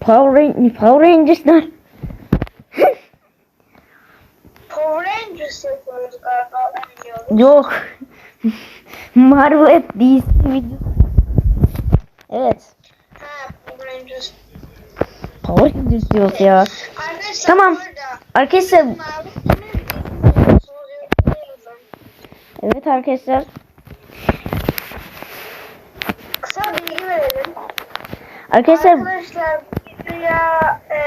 Power, Ran- Power Rangers'lar. Power Rangers yapıyoruz galiba. Yok. Marvel DC video. Evet. Ha Power Rangers. Power Rangers diyoruz ya. Arkadaşlar Tamam. Arkadaşlar evet arkadaşlar. Kısa bilgi verelim. Arkadaşlar Arkadaşlar bu videoya e,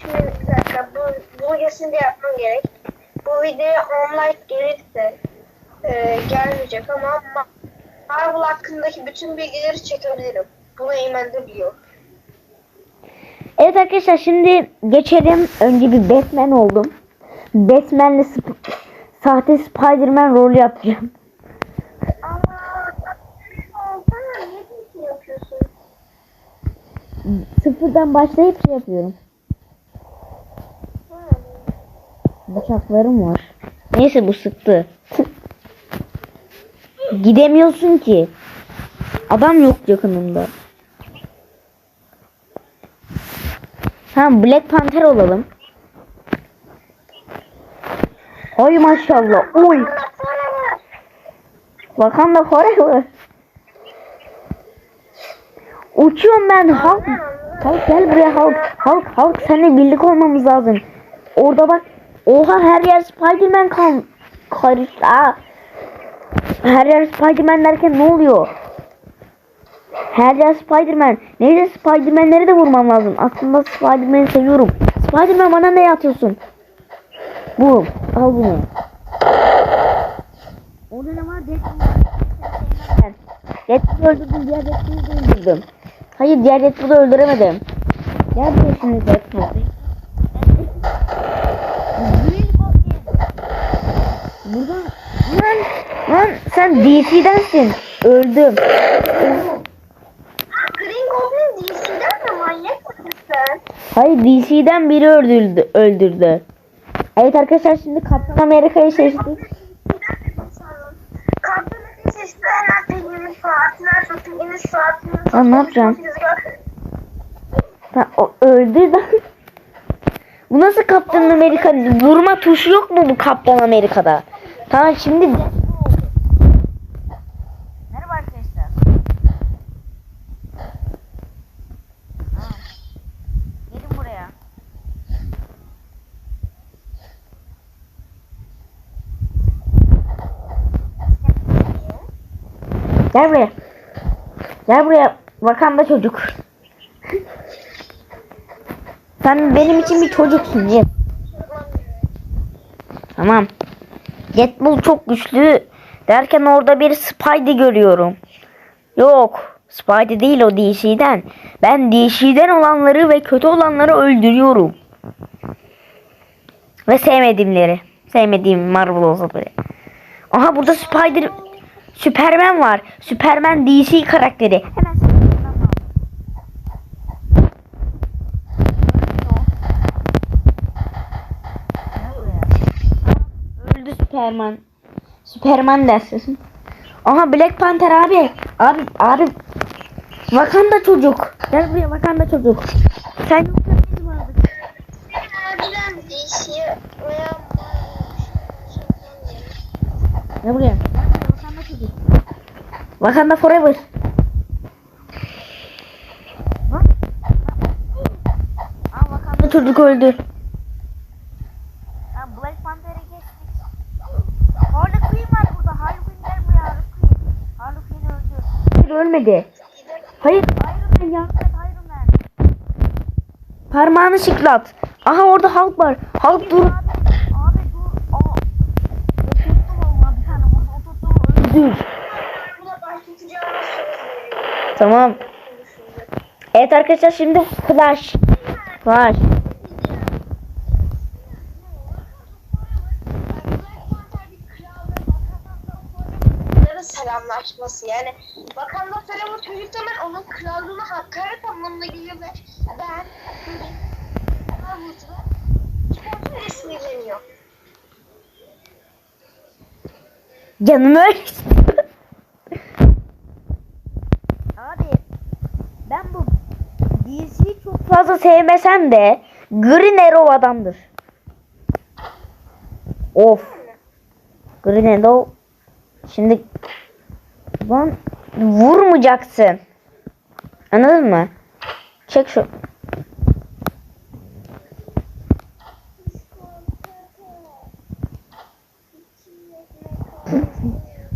şimdi bir dakika bu, bu videosunu da yapmam gerek. Bu videoya 10 like gelirse e, gelmeyecek ama Ma- Marvel hakkındaki bütün bilgileri çekebilirim. Bunu Eymen de biliyor. Evet arkadaşlar şimdi geçelim. Önce bir Batman oldum. Batman'le sp- sahte Spider-Man rolü yapacağım. Ama sen ne yapıyorsun? Sıfırdan başlayıp şey yapıyorum. Bıçaklarım var. Neyse bu sıktı. Gidemiyorsun ki. Adam yok yakınımda. Tamam Black Panther olalım. Oy maşallah. Oy. Wakanda Forever. Uçuyorum ben. Halk, Halk gel buraya Halk. Halk Halk seninle birlik olmamız lazım. Orada bak. Oha her yer Spiderman kan karıştı. Her yer Spiderman derken ne oluyor? Her yer Spiderman. Neyse Spiderman'leri de vurmam lazım. Aslında Spiderman'i seviyorum. Spiderman bana ne atıyorsun? Bu. Al bunu. Orada ne var? Deadpool var. Deadpool'u öldürdüm. Diğer Deadpool'u öldürdüm. Hayır diğer Deadpool'u öldüremedim. Şimdi Deadpool. Buradan lan lan sen DC'densin. Öldüm. Green Goblin DC'den mi manyak mısın sen? Hayır DC'den biri öldürdü. öldürdü. Evet arkadaşlar şimdi Kaptan Amerika'yı seçtik. Kaptan Ateş işte Lan ne yapacağım? Ha, o öldü da. Bu nasıl Kaptan Amerika? Vurma tuşu yok mu bu Kaptan Amerika'da? Tamam şimdi Merhaba arkadaşlar. Gelin buraya. Gel buraya. Gel buraya. Vakanda çocuk. Sen benim için bir çocuksun. Yes. Tamam. Deadpool çok güçlü derken orada bir Spidey görüyorum. Yok. Spidey değil o DC'den. Ben DC'den olanları ve kötü olanları öldürüyorum. Ve sevmediğimleri. Sevmediğim Marvel olsa bile. Aha burada Spider Superman var. Superman DC karakteri. Hemen. Öldü Superman. Superman dersin. Aha Black Panther abi. Abi abi. Wakanda çocuk. Gel buraya Wakanda çocuk. Sen yoksa biz vardık. Gel buraya. Gel buraya Wakanda çocuk. Wakanda forever. Bak. Aa Wakanda çocuk öldü. Black Panther'e geçtik. Harley Quinn var burada. Harley Quinn gel buraya Harley Quinn. Harley Quinn öldü. Hayır ölmedi. Hayır Iron Man yardım et Iron Man. Parmağını şıklat. Aha orada Hulk var. Hulk dur. Abi, abi dur. Aa. Oturttu valla bir tane vurdu. Oturttu öldü. bu da başlatacağımız söz Tamam. Evet arkadaşlar şimdi Flash. Flash. Bunların selamlaşması yani Wakanda Forever çocuk zaman onun krallığına hakaret anlamına geliyor ve ben çok sinirleniyor. Canım öyle. Abi ben bu DC'yi çok fazla sevmesem de Green Arrow adamdır. Of. Green Arrow şimdi lan vurmayacaksın. Anladın mı? Çek şu.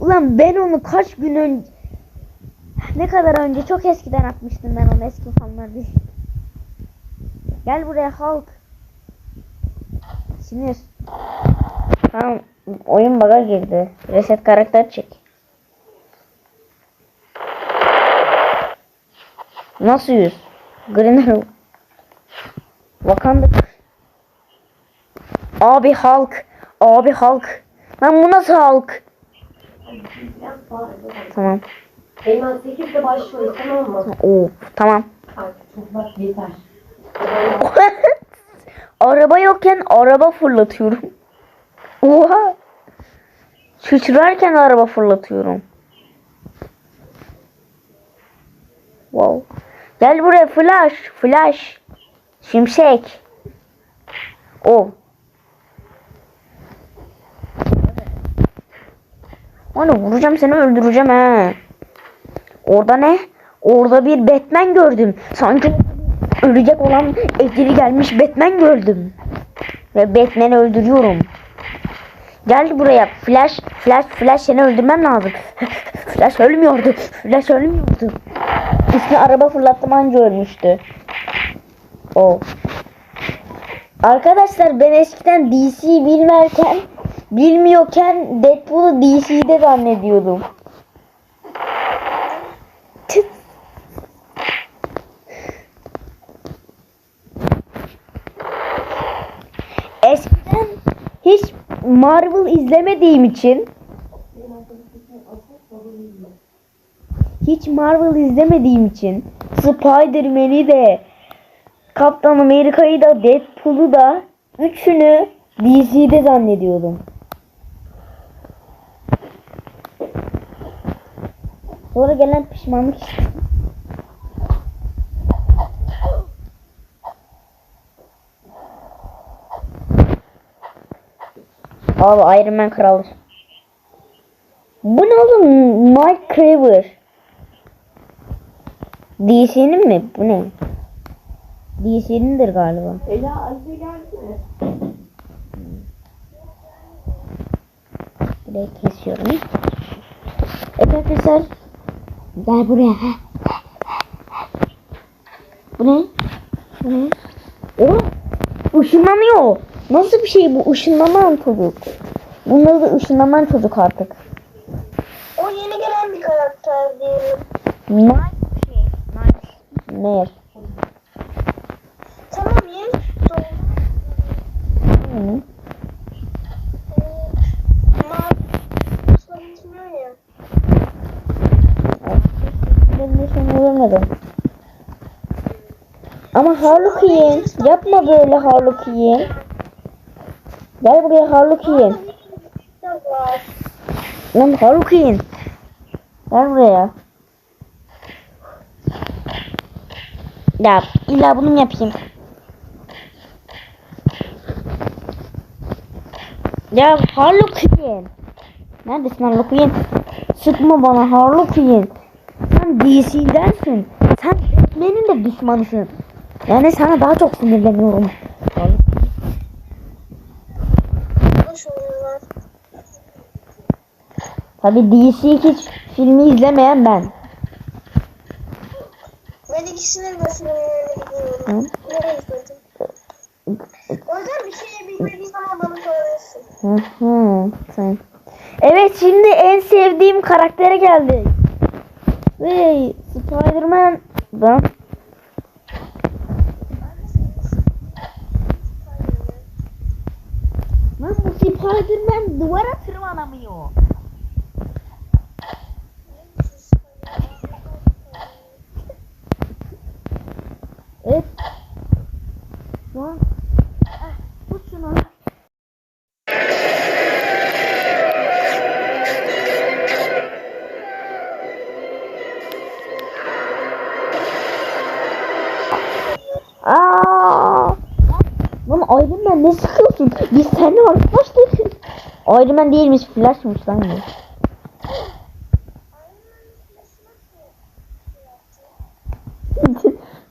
Ulan ben onu kaç gün önce ne kadar önce çok eskiden atmıştım ben onu eski fanlar. Gel buraya halk. Sinir. Tamam oyun baga girdi. Reset karakter çek. Nasıl yüz? Green Arrow. Wakanda. Abi halk. Abi halk. Lan bu nasıl halk? Tamam. Eymen 8'de başlıyor tamam mı? Oo, tamam. Artık çok bak yeter. araba yokken araba fırlatıyorum. Oha. Sıçrarken araba fırlatıyorum. Wow. Gel buraya flash, flash. Şimşek. O. Onu vuracağım seni öldüreceğim ha. Orada ne? Orada bir Batman gördüm. Sanki ölecek olan eceli gelmiş Batman gördüm. Ve Batman'i öldürüyorum. Gel buraya. Flash, Flash, Flash seni öldürmem lazım. Flash ölmüyordu. Flash ölmüyordu. Üstüne araba fırlattım anca ölmüştü. O. Arkadaşlar ben eskiden DC bilmerken bilmiyorken Deadpool'u DC'de zannediyordum. Tüh. Eskiden hiç Marvel izlemediğim için hiç Marvel izlemediğim için Spider-Man'i de Kaptan Amerika'yı da Deadpool'u da üçünü DC'de zannediyordum. Sonra gelen pişmanlık işte. Abi Iron Man kralı. Bu ne oğlum? Mike Craver. DC'nin mi? Bu ne? DC'nindir galiba. Ela Azize geldi? Burayı kesiyorum. Evet arkadaşlar. Gel buraya. Bu ne? Bu ne? O ışınlanıyor. Nasıl bir şey bu? Işınlanan çocuk. Bunlar da ışınlanan çocuk artık. O yeni gelen bir karakter diyelim. Nice şey. Nice. Ne? Tamam yeni çıktı. Hı. Seni görmedim. Ama Harley yapma böyle Harley Gel buraya var? Lan Harley Gel buraya. Ya illa bunu yapayım? Ya Harley Quinn. Neredesin Harley Quinn? Sıkma bana Harley Quinn. Sen DC'densin. Sen Batman'in de düşmanısın. Yani sana daha çok sinirleniyorum. Boş oyunlar. Tabi DC hiç filmi izlemeyen ben. Ben ikisinin de filmlerini biliyorum. Hı? Ne izledim? O yüzden bir şey bilmediğin zaman bana söylesin. Hı hı. Sen. Evet şimdi en sevdiğim karaktere geldik. Ve Spider-Man ben Lan bu Spider-Man duvara tırmanamıyor. Evet. Şu an Ah, tut şunu. Aa! Lan Iron Man ne sıkıyorsun? Biz seninle arkadaştık. Iron Man değilmiş, Flash'mış lan bu.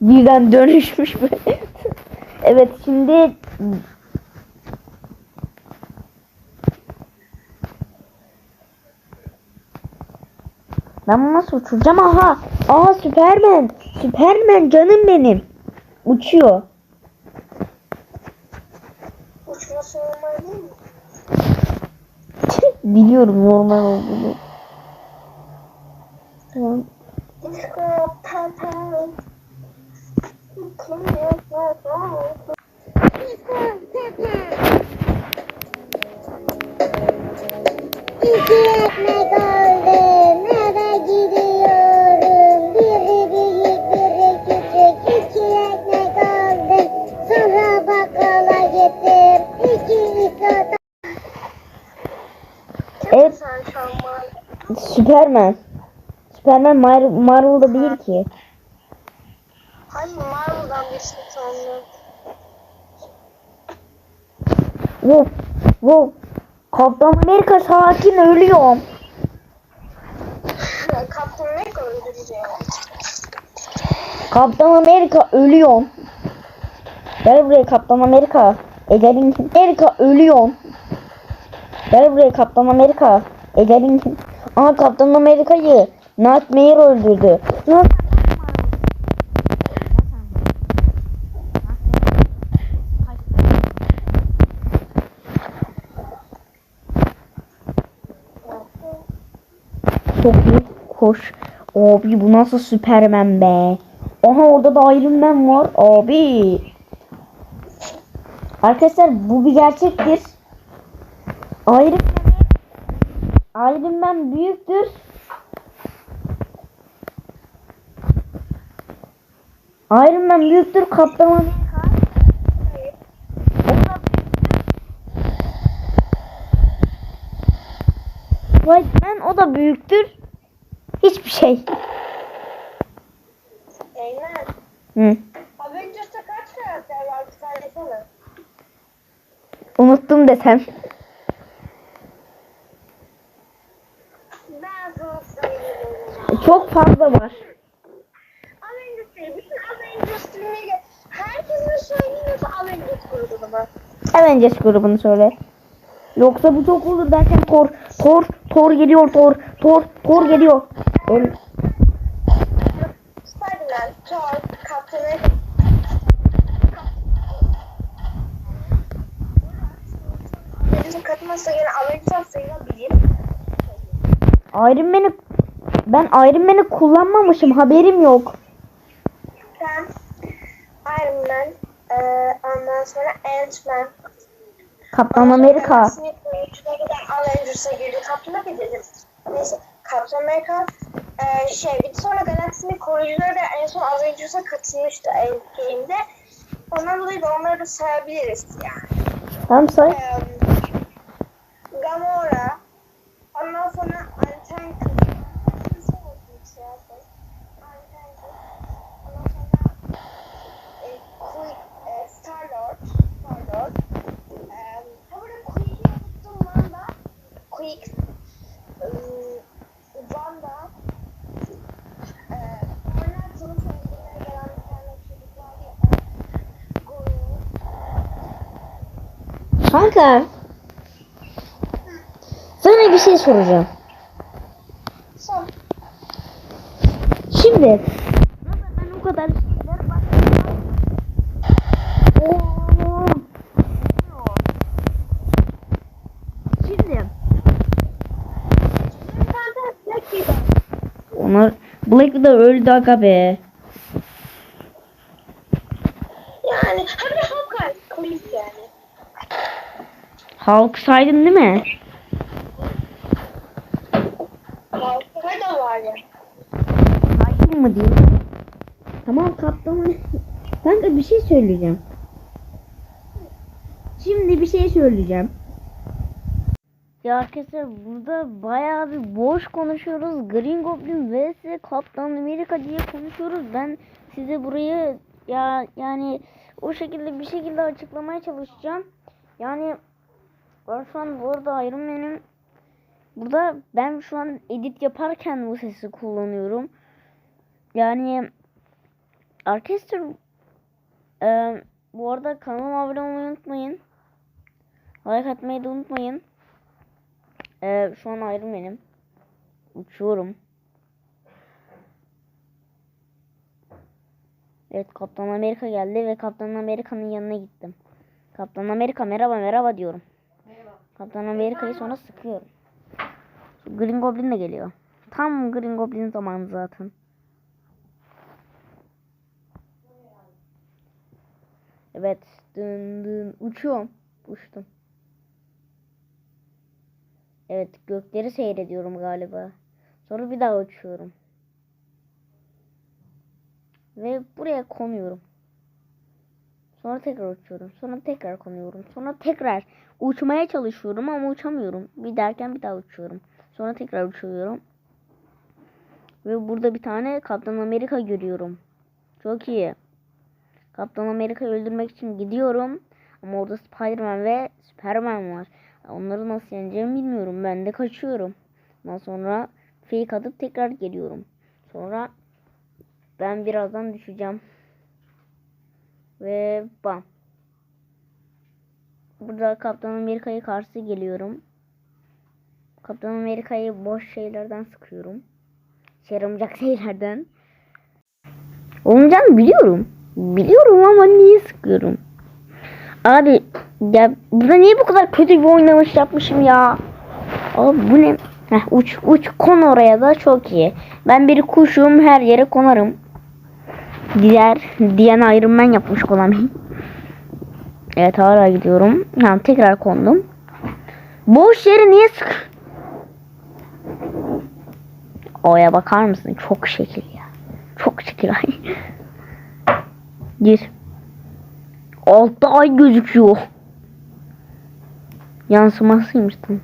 Birden dönüşmüş böyle. evet şimdi Ben nasıl uçuracağım? Aha! Aha Süpermen! Süpermen canım benim. Uçuyor. Uçması normal değil mi? Biliyorum normal olduğunu. Tamam. Papa. Süpermen. Süpermen Mar Marvel'da değil ki. Hayır Marvel'dan bir şey sandım. Wow. Wow. Kaptan Amerika sakin ölüyorum. Kaptan Amerika öldüreceğim. Kaptan Amerika ölüyorum. Gel buraya Kaptan Amerika. Ecelin Amerika ölüyorum. Gel buraya Kaptan Amerika. Ecelin Aha Kaptan Amerika'yı Nightmare öldürdü. Çok iyi. Koş. Abi bu nasıl Süpermen be. Aha orada da Iron Man var. Abi. Arkadaşlar bu bir gerçektir. Iron Man büyüktür. Iron Man büyüktür. Kaptan Amerika. White Man o da büyüktür. Hiçbir şey. Eymen. Hı. Avengers'ta kaç karakter var? Bir söylesene. Unuttum desem. Ben sana söyleyeyim. Çok fazla var. Avengers grubunu söyle. Yoksa bu çok olur derken Thor, Thor, Thor geliyor Thor, Thor, Thor geliyor. Öl- Spider-Man, Thor, Captain. Bizim katılmazsa gene Avengers sayılabilir. Iron Man'i ben Iron Man'i kullanmamışım haberim yok. Ben Iron Man, eee ondan sonra Ant-Man. Kaptan Amerika. Oyuncuları da Avengers'a girdi. Captain America dedim. Neyse. Captain America eee şey bir sonra Galaxy'nin koruyucuları da en son Avengers'a katılmıştı Endgame'de. Ondan dolayı da onları da sayabiliriz yani. Tamam say. Eee, Gamora. Ondan sonra Untanked. Ondan sonra e, Quick, e, Star-Lord. Star-Lord. Eee, ha burada Quick'i unuttum Wanda. Quick. sonra Thanos'un üzerine gelen bir tane çocuk vardı ya. Gwen. Kanka. Sana bir şey soracağım. Son. Şimdi. Ben o kadar şeyler Oo. Şimdi. Onlar Black Widow öldü aga be. Yani hem de Hawkeye. Quick yani. Hulk saydın değil mi? Hawkeye da var ya. Saydın mı diyor. Tamam kaptan. Kanka bir şey söyleyeceğim. Şimdi bir şey söyleyeceğim. Ya arkadaşlar burada bayağı bir boş konuşuyoruz. Green Goblin vs Kaptan Amerika diye konuşuyoruz. Ben size burayı ya yani o şekilde bir şekilde açıklamaya çalışacağım. Yani ben şu an bu arada Iron Man'im burada ben şu an edit yaparken bu sesi kullanıyorum. Yani arkadaşlar e, bu arada kanalıma abone olmayı unutmayın. Like atmayı da unutmayın. E, şu an Man'im. Uçuyorum. Evet Kaptan Amerika geldi ve Kaptan Amerika'nın yanına gittim. Kaptan Amerika merhaba merhaba diyorum. Kaptan Amerika'yı sonra sıkıyorum. Şu Green Goblin de geliyor. Tam Green Goblin zamanı zaten. Evet dın dın uçuyorum. Uçtum. Evet gökleri seyrediyorum galiba. Sonra bir daha uçuyorum. Ve buraya konuyorum. Sonra tekrar uçuyorum. Sonra tekrar konuyorum. Sonra tekrar uçmaya çalışıyorum ama uçamıyorum. Bir derken bir daha uçuyorum. Sonra tekrar uçuyorum. Ve burada bir tane Kaptan Amerika görüyorum. Çok iyi. Kaptan Amerika'yı öldürmek için gidiyorum. Ama orada Spider-Man ve Superman var. Onları nasıl yeneceğimi bilmiyorum. Ben de kaçıyorum. Ondan sonra fake atıp tekrar geliyorum. Sonra ben birazdan düşeceğim. Ve bam. Burada Kaptan Amerika'yı karşı geliyorum. Kaptan Amerika'yı boş şeylerden sıkıyorum. İşe yaramayacak şeylerden. Olmayacağını biliyorum. Biliyorum ama niye sıkıyorum? Abi ya burada niye bu kadar kötü bir oynamış yapmışım ya? Abi bu ne? Heh, uç uç kon oraya da çok iyi. Ben bir kuşum her yere konarım. Diğer diyen Iron Man yapmış Konami. Evet hala gidiyorum. Tamam tekrar kondum. Boş yeri niye sık? Oya bakar mısın? Çok şekil ya. Çok şekil ay. Gir. Altta ay gözüküyor. Yansımasıymış tamam.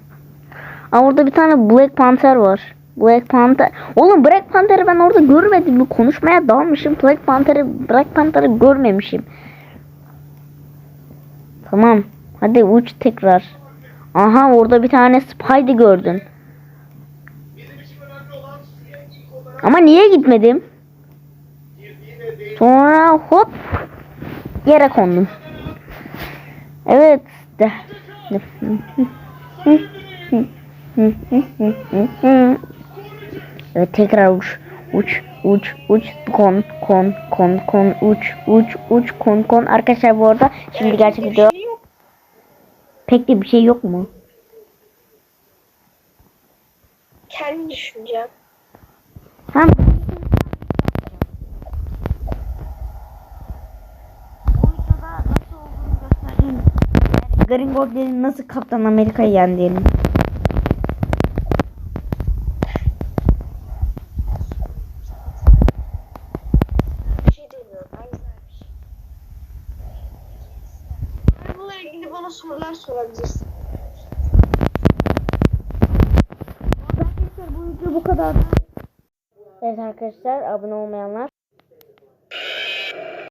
Aa orada bir tane Black Panther var. Black Panther. Oğlum Black Panther'ı ben orada görmedim. Bir konuşmaya dalmışım. Black Panther'ı Black Panther'ı görmemişim. Tamam. Hadi uç tekrar. Aha orada bir tane Spidey gördün. Ama niye gitmedim? Sonra hop yere kondum. Evet. De. Evet tekrar uç. Uç, uç, uç, kon, kon, kon, kon, uç, uç, uç, kon, kon. Arkadaşlar bu arada şimdi gerçek video. Pek de bir şey yok mu? Kendi düşüncem. Hem Green Goblin'in nasıl Kaptan Amerika'yı yendiğini. Şey ilgili bana sorular sorabilirsin. Arkadaşlar bu video bu kadar. Evet arkadaşlar abone olmayanlar